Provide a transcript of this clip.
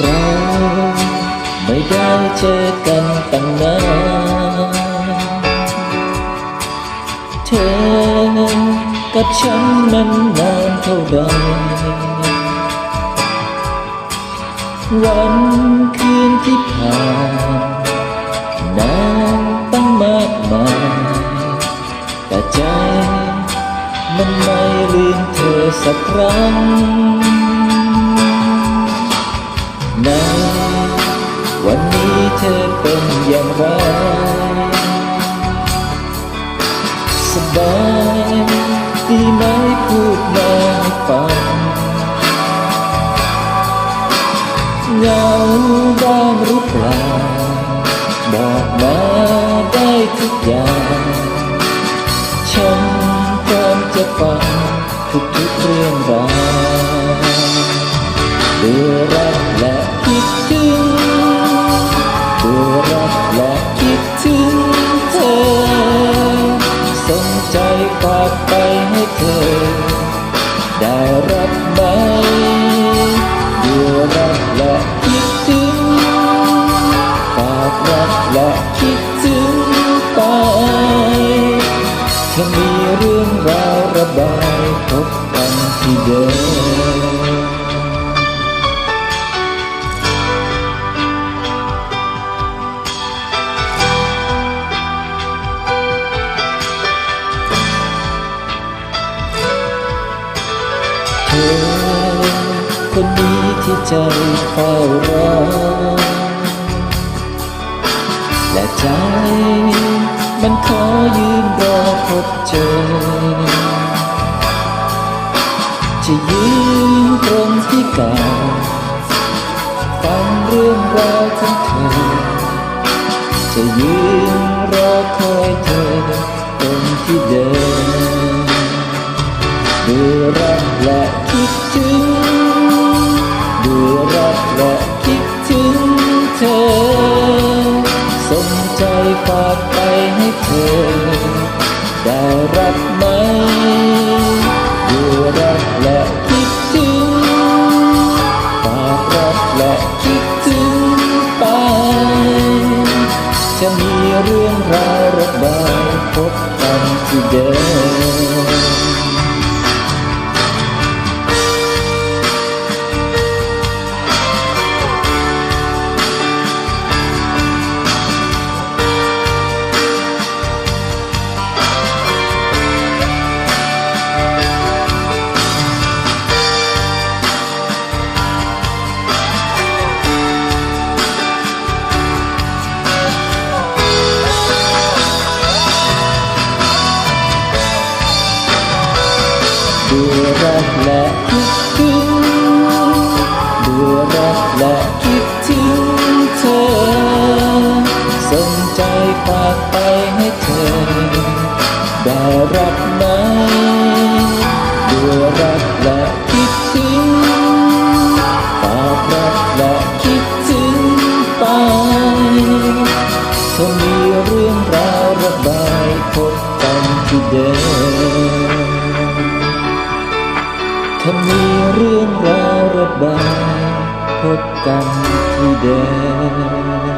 เราไม่ได้เจอกันตั้งนานเธอกับฉันนั้นนานเท่าใดวันคืนที่ผ่านนานตั้งมากมายแต่ใจมันไม่ลืมเธอสักครั้ง ในวันนี้เธอเป็นอย่างไร สบายดีไหมพูดมาให้ฟังเหงาบ้างหรือเปล่าบอกมาได้ทุกอย่างฉันพร้อมจะฟังทุกๆเรื่องราวเบื่อรักแล คิดถึงเบื่อรักและคิดถึงเธอสนใจฝากไปให้เธอ ได้รับไหมเบื่อรักและคิดถึงฝากรักและคิดถึงไปถ้ามีเรื่องราวระบายพบกันที่เดิม คนนี้ที่ใจเฝ้ารอและใจมันขอยืนรอพบเจอ จะยืนตรงที่เก่าฟังเรื่องราวของเธอ จะยืนรอคอยเธอตรงที่เดิม ฝากไปให้เธอได้รับไหมดูรักและคิดถึงฝากรักและคิดถึงไป จะมีเรื่องราวระบายพบกันที่เดิม รับไหมเบื่อรักและคิดถึงฝากรักและคิดถึงไปถ้ามีเรื่องราวระบายพบกันที่เดิมถ้ามีเรื่องราวระบายพบกันที่เดิม